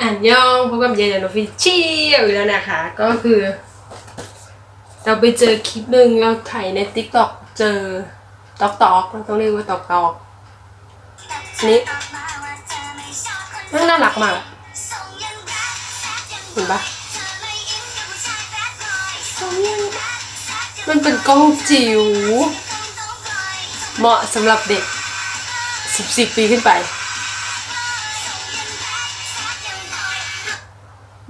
อ่านย่องพบกับเยนโนฟิเชียลอีกแล้วนะคะ ก็คือ เราไปเจอคลิปหนึ่งเราถ่ายใน t ิ k t o k เจอตอกตอกเราต้องเรียกว่าตอกตอกอันนี้น่ารักมากเห็นปะมันเป็นกล้องจิ๋วเหมาะสำหรับเด็ก10ปีขึ้นไป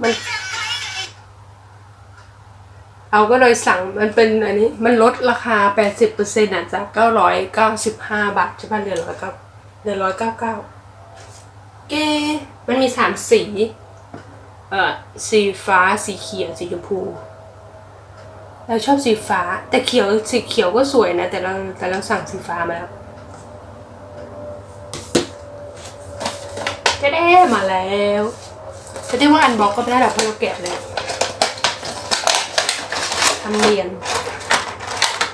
มันเราก็เลยสั่งมันเป็นอันนี้ มันลดราคา 80%อร์เซ็นต์จาก 995 บาทใช่ป่ะเหลือร้อยเก้าเหลือนร้อยเก้าเก้าเก้มันมีสามสี เอ่อ สีฟ้า สีเขียว สีชมพู เราชอบสีฟ้า แต่เขียว สีเขียวก็สวยนะ แต่เรา แต่เราสั่งสีฟ้ามาแล้วจะได้มาแล้ว จะได้ว่าอันบล็อกก็ไม่ได้หรอกเพราะเราแกะแล้วทำเรียน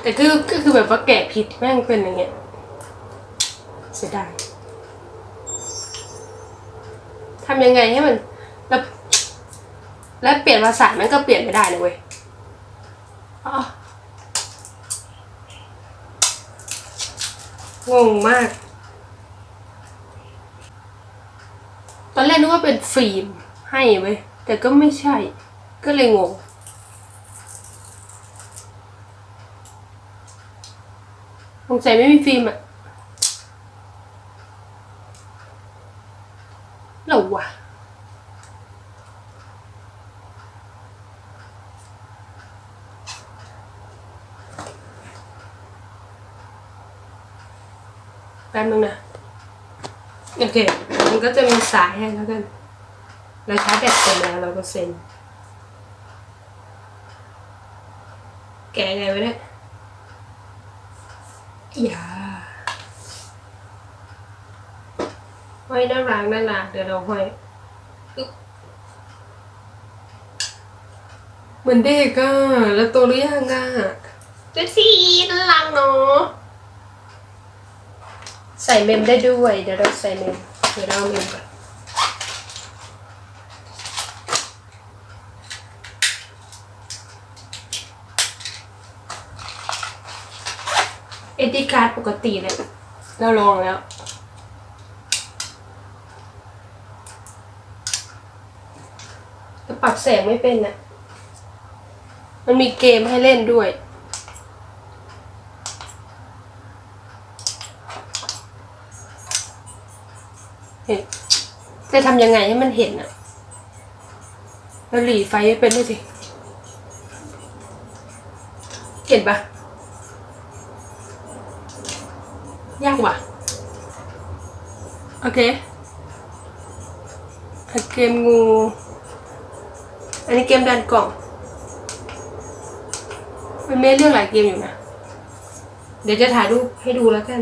แต่คือก็คือแบบว่าแกะผิดแม่งเป็นอย่างเงี้ยเสียดายทำยังไงให้มัน แล้ว แล้วเปลี่ยนภาษามันก็เปลี่ยนไม่ได้เลยเว้ยอ้องงมาก ตอนแรกนึกว่าเป็นฟิล์ม ให้เว้ยแต่ก็ไม่ใช่ ก็เลยงงสงสัยไม่มีฟิล์มอะเหรอวะแป๊บนึงนะ โอเค มันก็จะมีสายให้แล้วกัน เราชาร์จแบตเสร็จแล้วเราก็เซ็นแกะไงวะเนี่ยอย่าห้อยน่ารักน่ารักเดี๋ยวเราห้อยอึ๊บเหมือนเด็กอะแล้วโตหรือยังอะเจ๊สีน่ารักเนาะใส่เมมได้ด้วย เดี๋ยวเราใส่เมม เดี๋ยวเราเอาเมมก่อน เอดีการ์ดปกติเลยเราลองแล้ว แต่ปรับแสงไม่เป็นน่ะมันมีเกมให้เล่นด้วย เห็นจะทำยังไงให้มันเห็นอะแล้วหลีไฟให้เป็นด้วยสิ เห็นปะ ยากว่ะ โอเคอะเกมงู อันนี้เกมดันกล่อง มันไม่เลือกหลายเกมอยู่นะ เดี๋ยวจะถ่ายรูปให้ดูแล้วกัน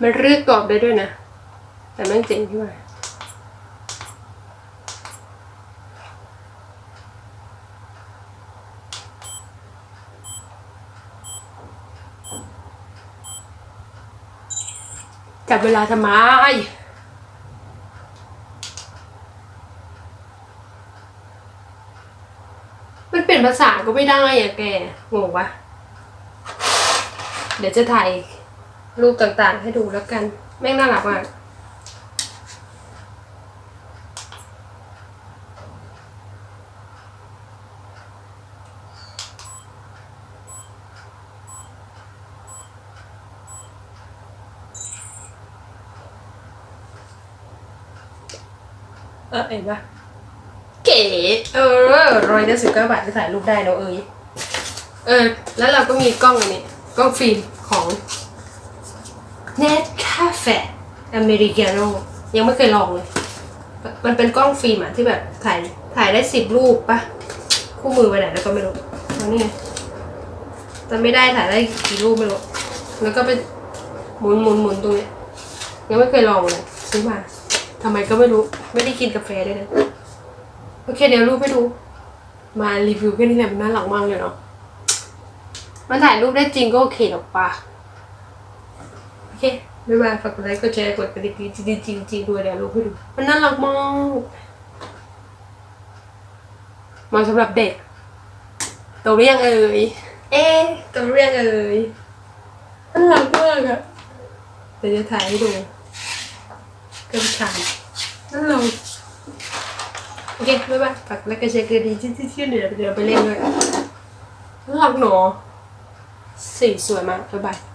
มันเลือกกรอบได้ด้วยนะ แต่แม่งเจ๋งที่ว่าจับเวลาทำไมมันเปลี่ยนภาษาก็ไม่ได้อะแกงงปะเดี๋ยวจะถ่าย รูปต่างๆ ให้ดูแล้วกัน แม่งน่ารักมากเออเห็นปะเก๋เออร้อยละสิบเก้าบาทจะถ่ายรูปได้เนอะเอ้ยเออ แล้วเราก็มีกล้องอันนี้กล้องฟิล์มของ Net Cafe Americano ยังไม่เคยลองเลย มันเป็นกล้องฟิล์มอะที่แบบถ่ายถ่ายได้สิบรูปปะคู่มือไปไหนแล้วก็ไม่รู้เอานี่ไงแต่ไม่ได้ถ่ายได้กี่รูปไม่รู้แล้วก็ไปหมุนหมุนหมุนตรงนี้ยังไม่เคยลองเลยซื้อมาทำไมก็ไม่รู้ไม่ได้กินกาแฟด้วยนะโอเคเดี๋ยวรูปให้ดู มารีวิวแค่นี้แหละมันน่ารักมากเลยเนาะมันถ่ายรูปได้จริงก็โอเคหรอกปะ เคบ๊ายบายฝากกดไลค์กดแชร์กดกระดิ่งจริงจริงจริงด้วยเดี๋ยวรูปให้ดูมันน่ารักมากมาสำหรับเด็กโตหรือยังเอ่ยเอ๊โตหรือยังเอ่ยน่ารักมากอะเดี๋ยวจะถ่ายให้ดูกระชายน่ารักโอเคบ๊ายบายฝากไลค์กดแชร์กระดิ่งจริงจริงเดี๋ยวเดี๋ยวไปเล่นด้วยน่ารักหนอสีสวยมากบ๊ายบาย